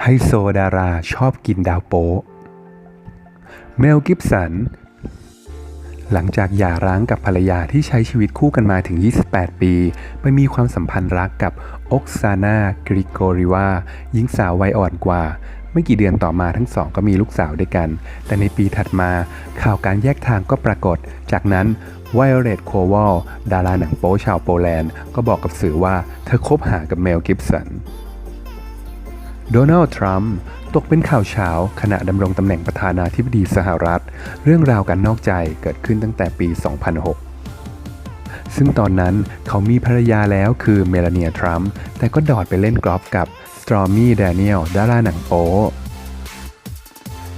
ไฮโซดาราชอบกินดาวโป๊ะเมลกิฟสัน หลังจากหย่าร้างกับภรรยาที่ใช้ชีวิตคู่กันมาถึง 28 ปี ไปมีความสัมพันธ์รักกับอกซาน่ากริโกริวาหญิงสาววัยอ่อนกว่า ไม่กี่เดือนต่อมาทั้งสองก็มีลูกสาวด้วยกัน แต่ในปีถัดมาข่าวการแยกทางก็ปรากฏ จากนั้นไวโอเลตโควอลดาราหนังโป๊ชาวโปแลนด์ ก็บอกกับสื่อว่าเธอคบหากับเมลกิฟสัน โดนัลด์ทรัมป์ตกเป็นข่าวเช้าขณะดำรงตำแหน่งประธานาธิบดีสหรัฐ เรื่องราวการนอกใจเกิดขึ้นตั้งแต่ปี 2006 ซึ่งตอนนั้นเขามีภรรยาแล้วคือเมลานียทรัมป์แต่ก็ดอดไปเล่นกอล์ฟกับสตรอมี่แดเนียลดาราหนังโป๊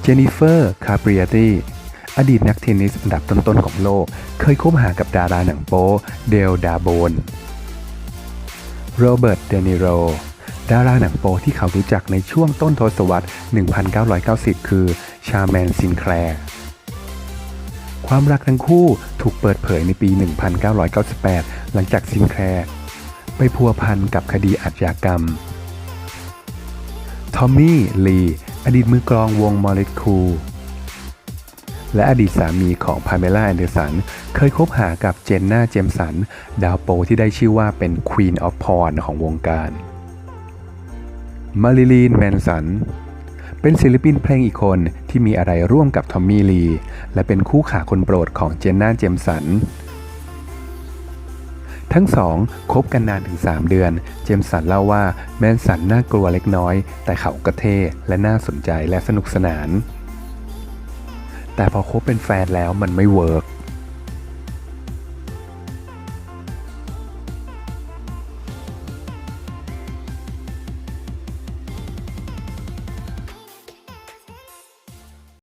เจนนิเฟอร์คาปรียตีอดีตนักเทนนิสอันดับต้นๆของโลก เคยคบหากับดาราหนังโป๊เดลดาโบนโรเบิร์ตเดนิโร ดาราหนังโปที่เขารู้จักในช่วงต้นทศวรรษ 1990 คือ ชาแมนซินแคลร์ความรักทั้งคู่ถูกเปิดเผยในปี 1998 หลังจากซินแคลร์ไปพัวพันกับคดีอาชญากรรม ทอมมี่ ลี อดีตมือกลองวงมอลเลคูและอดีตสามีของพาเมล่าแอนเดอร์สัน เคยคบหากับเจนน่าเจมสัน ดาวโปที่ได้ชื่อว่าเป็น Queen of Porn ของวงการ มาริลีนแมนสัน เป็นศิลปินเพลงอีกคนที่มีอะไรร่วมกับทอมมี่ลี และเป็นคู่ขาคนโปรดของเจนน่าเจมสัน ทั้งสองคบกันนานถึง 3 เดือน เจมสันเล่าว่าแมนสันน่ากลัวเล็กน้อย แต่เขาก็เท่และน่าสนใจและสนุกสนาน แต่พอคบเป็นแฟนแล้วมันไม่เวิร์ก